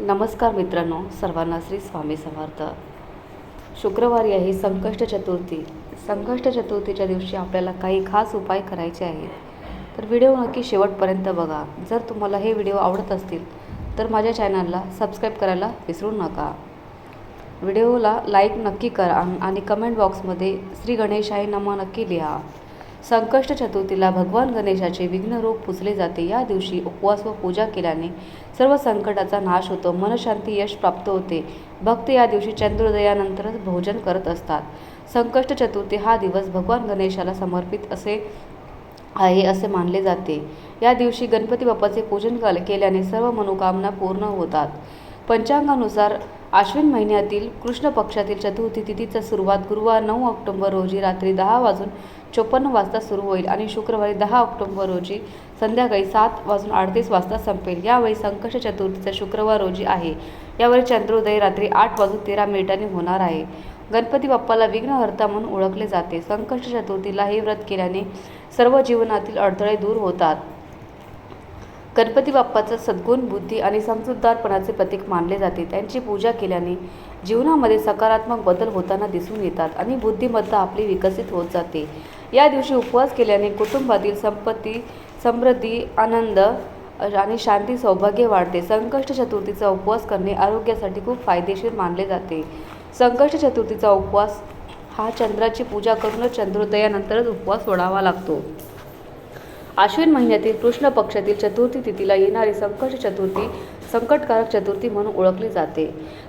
नमस्कार मित्रांनो सर्वांना श्री स्वामी समर्थ. शुक्रवारी आहे संकष्ट चतुर्थी. संकष्ट चतुर्थीच्या दिवशी आपल्याला काही खास उपाय करायचे आहेत. तर व्हिडिओ नक्की शेवटपर्यंत बघा. जर तुम्हाला हे व्हिडिओ आवडत असतील तर माझ्या चॅनलला सबस्क्राईब करायला विसरू नका. व्हिडिओला लाईक नक्की करा आणि- कमेंट बॉक्समध्ये श्री गणेशाय नमा नक्की लिहा. संकष्ट चतुर्थीला भगवान गणेशाचे विघ्नरूप पुजले जाते. या दिवशी उपवास व पूजा केल्याने सर्व संकटाचा नाश होतो. मनशांती यश प्राप्त होते. भक्त या दिवशी चंद्रोदयानंतरच भोजन करत असतात. संकष्ट चतुर्थी हा दिवस भगवान गणेशाला समर्पित असे आहे असे मानले जाते. या दिवशी गणपती बाप्पाचे पूजन केल्याने सर्व मनोकामना पूर्ण होतात. पंचांगानुसार आश्विन महिन्यातील कृष्ण पक्षातील चतुर्थी तिथीचा सुरुवात गुरुवार नऊ ऑक्टोबर रोजी रात्री दहा वाजून चोपन्न वाजता सुरू होईल आणि शुक्रवारी दहा ऑक्टोबर रोजी संध्याकाळी सात वाजून अडतीस वाजता संपेल. यावेळी संकष्ट चतुर्थीचा शुक्रवार रोजी आहे. यावेळी चंद्रोदय रात्री आठ वाजून तेरा मिनिटांनी होणार आहे. गणपती बाप्पाला विघ्नहर्ता म्हणून ओळखले जाते. संकष्ट चतुर्थीला हे व्रत केल्याने सर्व जीवनातील अडथळे दूर होतात. गणपती बाप्पाचं सद्गुण बुद्धी आणि समजूतदारपणाचे प्रतीक मानले जाते. त्यांची पूजा केल्याने जीवनामध्ये सकारात्मक बदल होताना दिसून येतात आणि बुद्धिमत्ता आपली विकसित होत जाते. या दिवशी उपवास केल्याने कुटुंबातील संपत्ती समृद्धी आनंद आणि शांती सौभाग्य वाढते. संकष्ट चतुर्थीचा उपवास करणे आरोग्यासाठी खूप फायदेशीर मानले जाते. संकष्ट चतुर्थीचा उपवास हा चंद्राची पूजा करूनच चंद्रोदयानंतरच उपवास सोडावा लागतो. आश्विन महिन्यातील कृष्ण पक्षातील चतुर्थी तिथीला येणारी संकट चतुर्थी संकटकारक चतुर्थी म्हणून ओळखली जाते.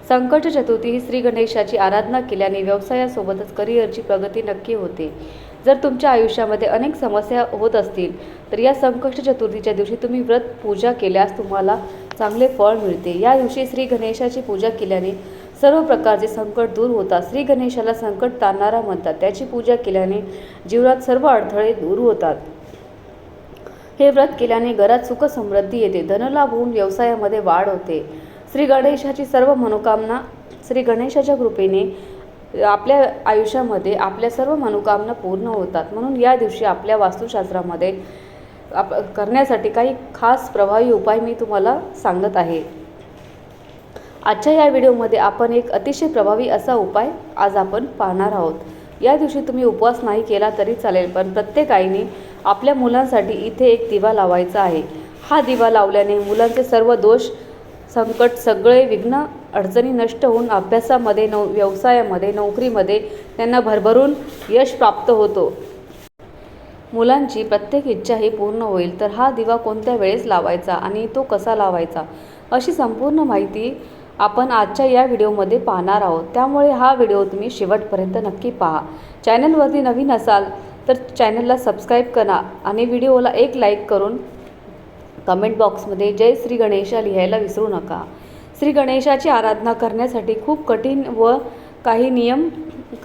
संकट चतुर्थी ही श्री गणेशाची आराधना केल्याने व्यवसायासोबतच करिअरची प्रगती नक्की होते. जर तुमच्या आयुष्यामध्ये अनेक समस्या होत असतील तर या संकष्ट चतुर्थीच्या दिवशी तुम्ही व्रत पूजा केल्यास तुम्हाला चांगले फळ मिळते. या दिवशी श्री गणेशाची पूजा केल्याने सर्व प्रकारचे संकट दूर होतात. श्री गणेशाला संकट ताणणारा म्हणतात. त्याची पूजा केल्याने जीवनात सर्व अडथळे दूर होतात. हे व्रत केल्याने घरात सुख समृद्धी येते. धनलाभ होऊन व्यवसायामध्ये वाढ होते. श्री गणेशाची सर्व मनोकामना श्री गणेशाच्या कृपेने आपल्या आयुष्यामध्ये आपल्या सर्व मनोकामना पूर्ण होतात. म्हणून या दिवशी आपल्या वास्तुशास्त्रामध्ये आप करण्यासाठी काही खास प्रभावी उपाय मी तुम्हाला सांगत आहे. आजच्या या व्हिडिओमध्ये आपण एक अतिशय प्रभावी असा उपाय आज आपण पाहणार आहोत. या दिवशी तुम्ही उपवास नाही केला तरी चालेल पण प्रत्येक आईने आपल्या मुलांसाठी इथे एक दिवा लावायचा आहे. हा दिवा लावल्याने मुलांचे सर्व दोष संकट सगळे विघ्न अडचणी नष्ट होऊन अभ्यासामध्ये नौ व्यवसायामध्ये नोकरीमध्ये त्यांना भरभरून यश प्राप्त होतो. मुलांची प्रत्येक इच्छा ही पूर्ण होईल तर हा दिवा कोणत्या वेळेस लावायचा आणि तो कसा लावायचा? अशी संपूर्ण माहिती आपण आजच्या या व्हिडिओमध्ये पाहणार आहोत. त्यामुळे हा व्हिडिओ तुम्ही शेवटपर्यंत नक्की पहा. चॅनलवरती नवीन असाल तर चॅनलला सबस्क्राईब करा आणि व्हिडिओला एक लाईक करून कमेंट बॉक्समध्ये जय श्री गणेशा लिहायला विसरू नका. श्री गणेशाची आराधना करण्यासाठी खूप कठीण व काही नियम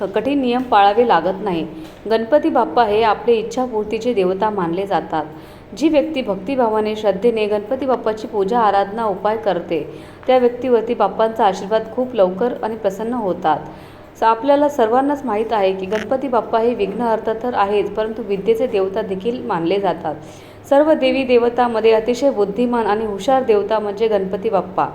कठीण नियम पाळावे लागत नाही. गणपती बाप्पा हे आपले इच्छापूर्तीचे देवता मानले जातात. जी व्यक्ती भक्तिभावाने श्रद्धेने गणपती बाप्पाची पूजा आराधना उपाय करते त्या व्यक्तीवरती बाप्पांचा आशीर्वाद खूप लवकर आणि प्रसन्न होतात. स- आपल्याला सर्वांनाच माहीत आहे की गणपती बाप्पा हे विघ्नहर्ता तर आहेच परंतु विद्येचे देवता देखील मानले जातात. सर्व देवी देवतामध्ये अतिशय बुद्धिमान आणि हुशार देवता म्हणजे गणपती बाप्पा.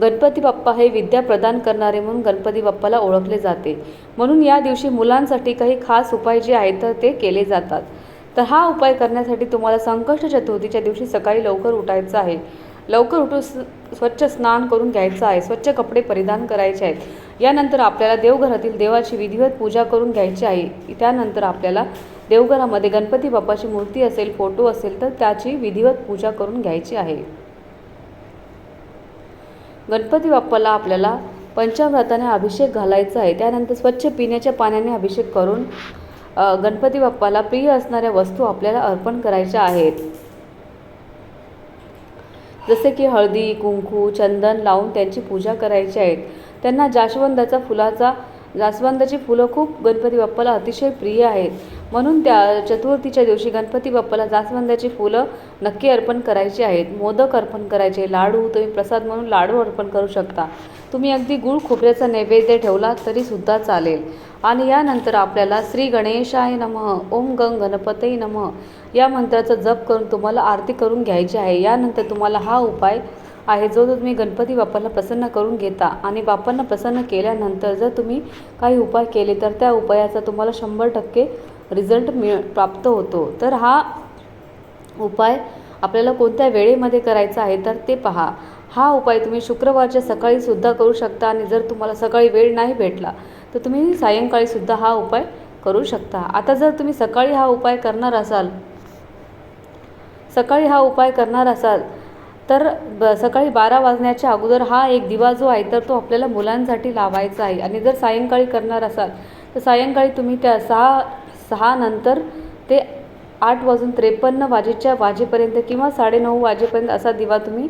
गणपती बाप्पा हे विद्या प्रदान करणारे म्हणून गणपती बाप्पाला ओळखले जाते. म्हणून या दिवशी मुलांसाठी काही खास उपाय जे आहेत तर ते केले जातात. तर हा उपाय करण्यासाठी तुम्हाला संकष्ट चतुर्थीच्या दिवशी सकाळी लवकर उठायचं आहे. लवकर उठून स्वच्छ स्नान करून घ्यायचं आहे. स्वच्छ कपडे परिधान करायचे आहेत. यानंतर आपल्याला देवघरातील देवाची विधिवत पूजा करून घ्यायची आहे. त्यानंतर आपल्याला देवघरामध्ये गणपती बाप्पाची मूर्ती असेल फोटो असेल तर त्याची विधिवत पूजा करून घ्यायची आहे. गणपती बाप्पाला आपल्याला पंचामृताने अभिषेक घालायचा आहे. त्यानंतर स्वच्छ पिण्याच्या पाण्याने अभिषेक करून गणपती बाप्पाला प्रिय असणाऱ्या वस्तू आपल्याला अर्पण करायच्या आहेत. जसे की हळदी कुंकू चंदन लावून त्यांची पूजा करायची आहेत. त्यांना जास्वंदाचा फुलाचा जास्वंदाची फुलं खूप गणपती बाप्पाला अतिशय प्रिय आहेत. म्हणून त्या चतुर्थीच्या दिवशी गणपती बाप्पाला जास्वंदाची फुलं नक्की अर्पण करायची आहेत. मोदक अर्पण करायचे लाडू तुम्ही प्रसाद म्हणून लाडू अर्पण करू शकता. तुम्ही अगदी गुळ खोबऱ्याचा नैवेद्य ठेवला तरीसुद्धा चालेल. आणि यानंतर आपल्याला श्री गणेशाय नमः ओम गंग गणपतय नमः या मंत्राचा जप करून तुम्हाला आरती करून घ्यायची आहे. यानंतर तुम्हाला हा उपाय आहे. जो तुम्ही गणपती बाप्पाला प्रसन्न करून घेता आणि बाप्पांना प्रसन्न केल्यानंतर जर तुम्ही काही उपाय केले तर त्या उपायाचा तुम्हाला शंभर टक्के रिझल्ट मिळ प्राप्त होतो. तर हा उपाय आपल्याला कोणत्या वेळेमध्ये करायचा आहे तर ते पहा. हा उपाय तुम्ही शुक्रवारच्या सकाळीसुद्धा करू शकता आणि जर तुम्हाला सकाळी वेळ नाही भेटला तर तुम्ही सायंकाळीसुद्धा हा उपाय करू शकता. आता जर तुम्ही सकाळी हा उपाय करणार असाल सकाळी हा उपाय करणार असाल तर ब सकाळी बारा वाजण्याच्या अगोदर हा एक दिवा जो आहे तर तो आपल्याला मुलांसाठी लावायचा आहे. आणि जर सायंकाळी करणार असाल तर सायंकाळी तुम्ही त्या सहा सहा नंतर ते आठ वाजून त्रेपन्न वाजेच्या वाजेपर्यंत किंवा साडेनऊ वाजेपर्यंत असा दिवा तुम्ही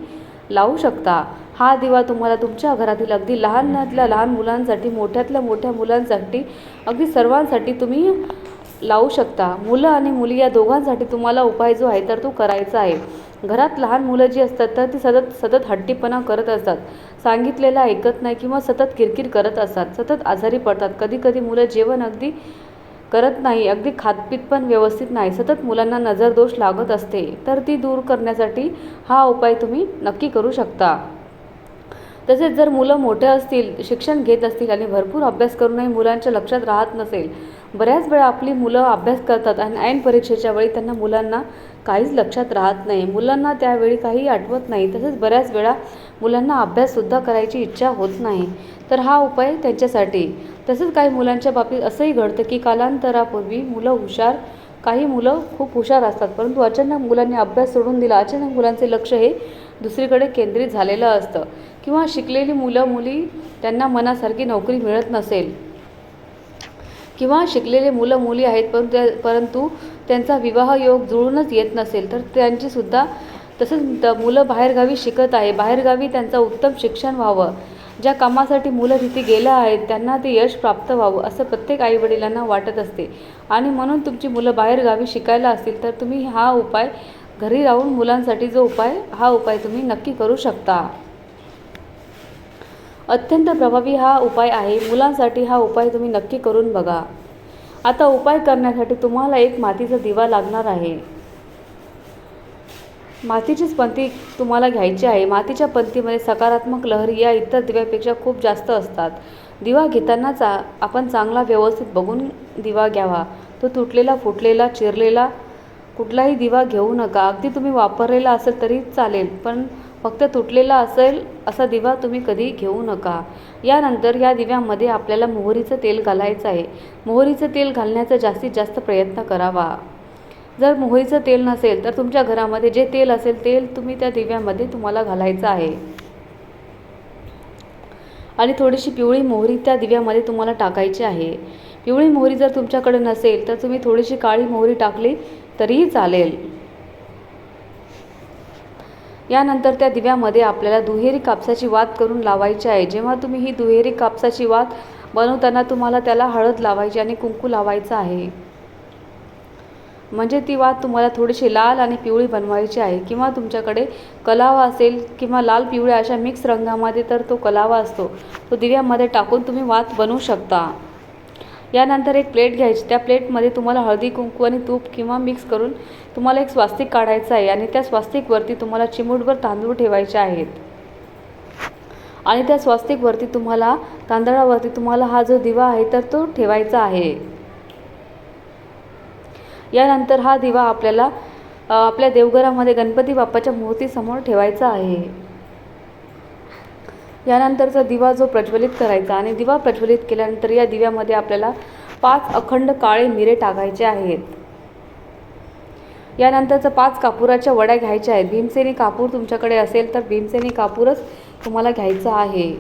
लावू शकता. हा दिवा तुम्हाला तुमच्या घरातील अगदी लहानातल्या लहान मुलांसाठी मोठ्यातल्या मोठ्या मुलांसाठी अगदी सर्वांसाठी तुम्ही लावू शकता. मुलं आणि मुली या दोघांसाठी तुम्हाला उपाय जो आहे तर तो करायचा आहे. घरात लहान मुलं जी असतात तर ती सतत सतत हट्टीपणा करत असतात. सांगितलेलं ऐकत नाही किंवा सतत किरकिर करत असतात. सतत आजारी पडतात. कधी कधी मुलं जेवण अगदी करत नाही अगदी खातपीत पण व्यवस्थित नाही. सतत मुलांना नजरदोष लागत असते. तर ती दूर करण्यासाठी हा उपाय तुम्ही नक्की करू शकता. तसेच जर मुलं मोठे असतील शिक्षण घेत असतील आणि भरपूर अभ्यास करूनही मुलांच्या लक्षात राहत नसेल बऱ्याच वेळा आपली मुलं अभ्यास करतात आणि ऐन परीक्षेच्या वेळी त्यांना मुलांना काहीच लक्षात राहत नाही. मुलांना त्यावेळी काही आठवत नाही. तसेच बऱ्याच वेळा मुलांना अभ्याससुद्धा करायची इच्छा होत नाही. तर हा उपाय त्यांच्यासाठी. तसंच काही मुलांच्या बाबतीत असंही घडतं की कालांतरापूर्वी मुलं हुशार काही मुलं खूप हुशार असतात. परंतु अचानक मुलांनी अभ्यास सोडून दिला अचानक मुलांचे लक्ष हे दुसरीकडे केंद्रित झालेलं असतं. किंवा शिकलेली मुलं मुली त्यांना मनासारखी नोकरी मिळत नसेल. किंवा शिकलेले मुलं मुली आहेत परंतु परंतु त्यांचा विवाह योग जुळूनच येत नसेल तर त्यांचीसुद्धा तसंच मुलं बाहेरगावी शिकत आहे. बाहेरगावी त्यांचं उत्तम शिक्षण व्हावं. ज्या कामासाठी मुलं तिथे गेलं आहेत त्यांना ते यश प्राप्त व्हावं असं प्रत्येक आईवडिलांना वाटत असते. आणि म्हणून तुमची मुलं बाहेरगावी शिकायला असतील तर तुम्ही हा उपाय घरी राहून मुलांसाठी जो उपाय हा उपाय तुम्ही नक्की करू शकता. अत्यंत प्रभावी हा उपाय आहे. मुलांसाठी हा उपाय तुम्ही नक्की करून बघा. आता उपाय करण्यासाठी तुम्हाला एक मातीचा दिवा लागणार आहे. मातीचीच पंथी तुम्हाला घ्यायची आहे. मातीच्या पंथीमध्ये सकारात्मक लहरी या इतर दिव्यापेक्षा खूप जास्त असतात. दिवा घेतानाच चा आपण चांगला व्यवस्थित बघून दिवा घ्यावा. तो तुटलेला फुटलेला चिरलेला कुठलाही दिवा घेऊ नका. अगदी तुम्ही वापरलेला असेल तरी चालेल पण फक्त तुटलेला असेल असा दिवा तुम्ही कधी घेऊ नका. यानंतर या दिव्यामध्ये आपल्याला मोहरीचं तेल घालायचं आहे. मोहरीचं तेल घालण्याचा जास्तीत जास्त प्रयत्न करावा. जर मोहरीचं तेल नसेल तर तुमच्या घरामध्ये जे तेल असेल तेल तुम्ही त्या दिव्यामध्ये तुम्हाला घालायचं आहे. आणि थोडीशी पिवळी मोहरी त्या दिव्यामध्ये तुम्हाला टाकायची आहे. पिवळी मोहरी जर तुमच्याकडे नसेल तर तुम्ही थोडीशी काळी मोहरी टाकली तरीही चालेल. यानंतर त्या दिव्यामध्ये आपल्याला दुहेरी कापसाची वात करून लावायची आहे. जेव्हा तुम्ही ही दुहेरी कापसाची वात बनवताना तुम्हाला त्याला हळद लावायची आणि कुंकू लावायचं आहे. म्हणजे ती वात तुम्हाला थोडीशी लाल आणि पिवळी बनवायची आहे. किंवा तुमच्याकडे कलावा असेल किंवा लाल पिवळ्या अशा मिक्स रंगामध्ये तर तो कलावा असतो. तो दिव्यामध्ये टाकून तुम्ही वात बनवू शकता. यानंतर एक प्लेट घ्यायची. त्या प्लेटमध्ये तुम्हाला हळदी कुंकू आणि तूप किंवा मिक्स करून तुम्हाला एक स्वास्तिक काढायचं आहे आणि त्या स्वास्तिकवरती तुम्हाला चिमूटभर तांदूळ ठेवायचे आहेत. आणि त्या स्वास्तिकवरती तुम्हाला तांदळावरती तुम्हाला हा जो दिवा आहे तर तो ठेवायचा आहे. यानंतर हा दिवा आपल्याला आपल्या देवघरामध्ये गणपती बाप्पाच्या मूर्तीसमोर ठेवायचा आहे. यानंतरचा दिवा जो प्रज्वलित करायचा आणि दिवा प्रज्वलित केल्यानंतर या दिव्यामध्ये आपल्याला पाच अखंड काळे मिरे टाकायचे आहेत. यानंतरचं पाच कापुराच्या वड्या घ्यायच्या आहेत. भीमसेनी कापूर तुमच्याकडे असेल तर भीमसेनी कापूरच तुम्हाला घ्यायचा आहे.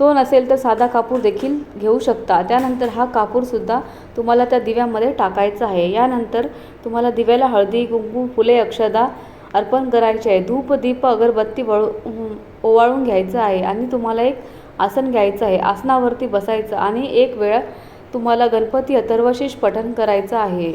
तो नसेल तर साधा कापूर देखील घेऊ शकता. त्यानंतर हा कापूरसुद्धा तुम्हाला त्या दिव्यामध्ये टाकायचा आहे. यानंतर तुम्हाला दिव्याला हळदी कुंकू फुले अक्षदा अर्पण करायचे. आहे धूप दीप अगरबत्ती वळू ओवाळून घ्यायचं आहे आणि तुम्हाला एक आसन घ्यायचं आहे. आसनावरती बसायचं आणि एक वेळ तुम्हाला गणपती अथर्वशीष पठण करायचं आहे.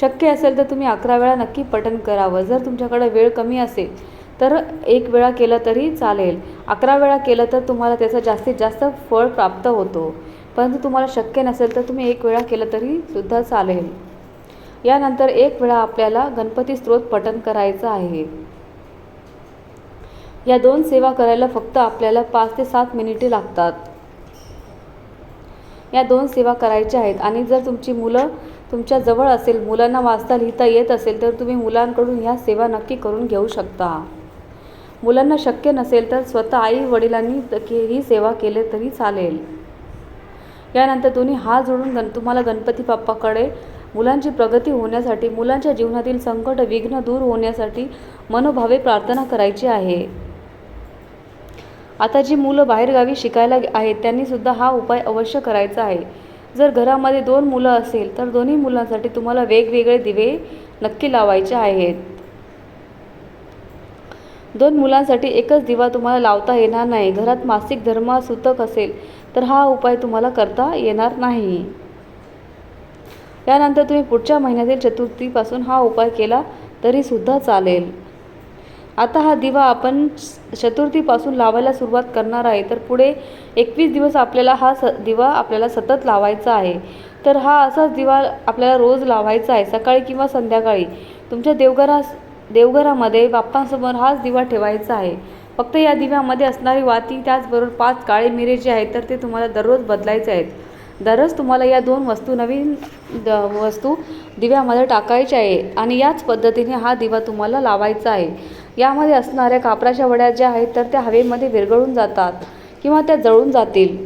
शक्य असेल तर तुम्ही अकरा वेळा नक्की पठण करावं. जर तुमच्याकडे वेळ कमी असेल तर एक वेळा केलं तरी चालेल. अकरा वेळा केलं तर तुम्हाला त्याचं जास्तीत जास्त फळ प्राप्त होतो. परंतु तुम्हाला शक्य नसेल तर तुम्ही एक वेळा केलं तरी सुद्धा चालेल. यानंतर एक वेळा आपल्याला गणपती स्त्रोत पठण करायचं आहे. या दोन सेवा करायला फक्त आपल्याला पाच ते सात मिनिटे लागतात. या दोन सेवा करायच्या आहेत आणि जर तुमची मुलं तुमच्या जवळ असेल मुलांना वाचता लिहिता येत असेल तर तुम्ही मुलांकडून ह्या सेवा नक्की करून घेऊ शकता. मुलांना शक्य नसेल तर स्वतः आई वडिलांनी ही सेवा केले तरी चालेल. यानंतर दोन्ही हात जोडून गण तुम्हाला गणपती बाप्पाकडे मुलांची प्रगती होण्यासाठी मुलांच्या जीवनातील संकट विघ्न दूर होण्यासाठी मनोभावे प्रार्थना करायची आहे. आता जी मुलं बाहेरगावी शिकायला आहेत त्यांनी सुद्धा हा उपाय अवश्य करायचा आहे. जर घरामध्ये दोन मुलं असेल तर दोन्ही मुलांसाठी तुम्हाला वेगवेगळे दिवे नक्की लावायचे आहेत. दोन मुलांसाठी एकच दिवा तुम्हाला लावता येणार नाही. घरात मासिक धर्म सुतक असेल तर हा उपाय तुम्हाला करता येणार नाही. यानंतर तुम्ही पुढच्या महिन्यातील चतुर्थीपासून हा उपाय केला तरीसुद्धा चालेल. आता हा दिवा आपण चतुर्थीपासून लावायला सुरुवात करणार आहे. तर पुढे एकवीस दिवस आपल्याला हा स दिवा आपल्याला सतत लावायचा आहे. तर हा असाच दिवा आपल्याला रोज लावायचा आहे सकाळी किंवा संध्याकाळी. तुमच्या देवघरा देवघरामध्ये बाप्पांसमोर हाच दिवा ठेवायचा आहे. फक्त या दिव्यामध्ये असणारी वाती त्याचबरोबर पाच काळे मिरे जे आहेत तर ते तुम्हाला दररोज बदलायचे आहेत. दररोज तुम्हाला या दोन वस्तू नवीन द वस्तू दिव्यामध्ये टाकायच्या आहे आणि याच पद्धतीने हा दिवा तुम्हाला लावायचा आहे. यामध्ये असणाऱ्या कापराच्या वड्या ज्या आहेत तर त्या हवेमध्ये विरघळून जातात किंवा त्या जळून जातील.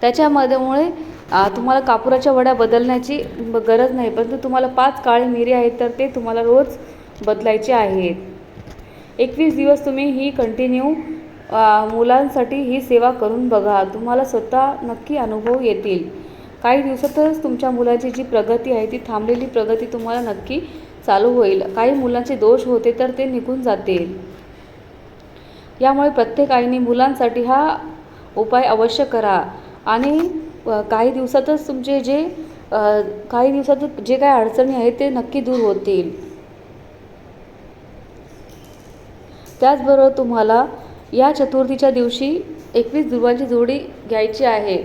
त्याच्यामध्येमुळे तुम्हाला कापुराच्या वड्या बदलण्याची ब- गरज नाही परंतु तुम्हाला पाच काळे मिरी आहेत तर ते तुम्हाला रोज बदलायचे आहेत. एकवीस दिवस तुम्ही ही कंटिन्यू मुलांसाठी ही सेवा करून बघा. तुम्हाला स्वतः नक्की अनुभव येतील. काही दिवसातच तुमच्या मुलाची जी प्रगती आहे ती थांबलेली प्रगती तुम्हाला नक्की चालू होईल. काही मुलांचे दोष होते तर ते निघून जातील यामुळे प्रत्येक आईने मुलांसाठी हा उपाय अवश्य करा. आणि काही दिवसातच तुमचे जे काही दिवसातच जे काही अडचणी आहेत ते नक्की दूर होतील. त्याचबरोबर तुम्हाला या चतुर्थीच्या दिवशी एकवीस दुर्वांची जोडी घ्यायची आहे.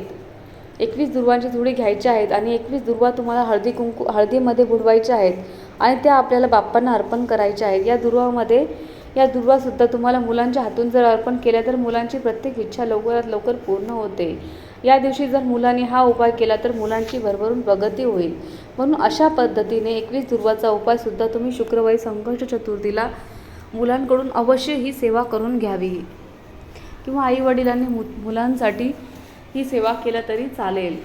एकवीस दुर्वांची जोडी घ्यायची आहेत आणि एकवीस दुर्वा तुम्हाला हळदी कुंकू हळदीमध्ये बुडवायच्या आहेत आणि त्या आपल्याला बाप्पांना अर्पण करायच्या आहेत. या दुर्वामध्ये या दुर्वासुद्धा तुम्हाला मुलांच्या हातून जर अर्पण केल्या तर मुलांची प्रत्येक इच्छा लवकरात लवकर पूर्ण होते. या दिवशी जर मुलांनी हा उपाय केला तर मुलांची भरभरून प्रगती होईल. म्हणून अशा पद्धतीने एकवीस दुर्वाचा उपायसुद्धा तुम्ही शुक्रवारी संकष्ट चतुर्थीला मुलांकडून अवश्य ही सेवा करून घ्यावी. किंवा आईवडिलांनी मु मुलांसाठी ही सेवा केलं तरी चालेल.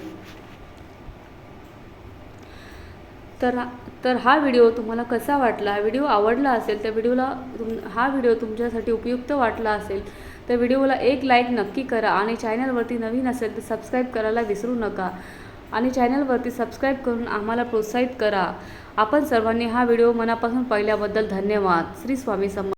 तर तर हा व्हिडिओ तुम्हाला कसा वाटला? व्हिडिओ आवडला असेल तर व्हिडिओला तुम हा व्हिडिओ तुमच्यासाठी उपयुक्त वाटला असेल तर व्हिडिओला एक लाईक नक्की करा आणि चॅनलवरती नवीन असेल तर सबस्क्राईब करायला विसरू नका. आणि चॅनलवरती सबस्क्राईब करून आम्हाला प्रोत्साहित करा. आपण सर्वांनी हा व्हिडिओ मनापासून पाहिल्याबद्दल धन्यवाद. श्री स्वामी सम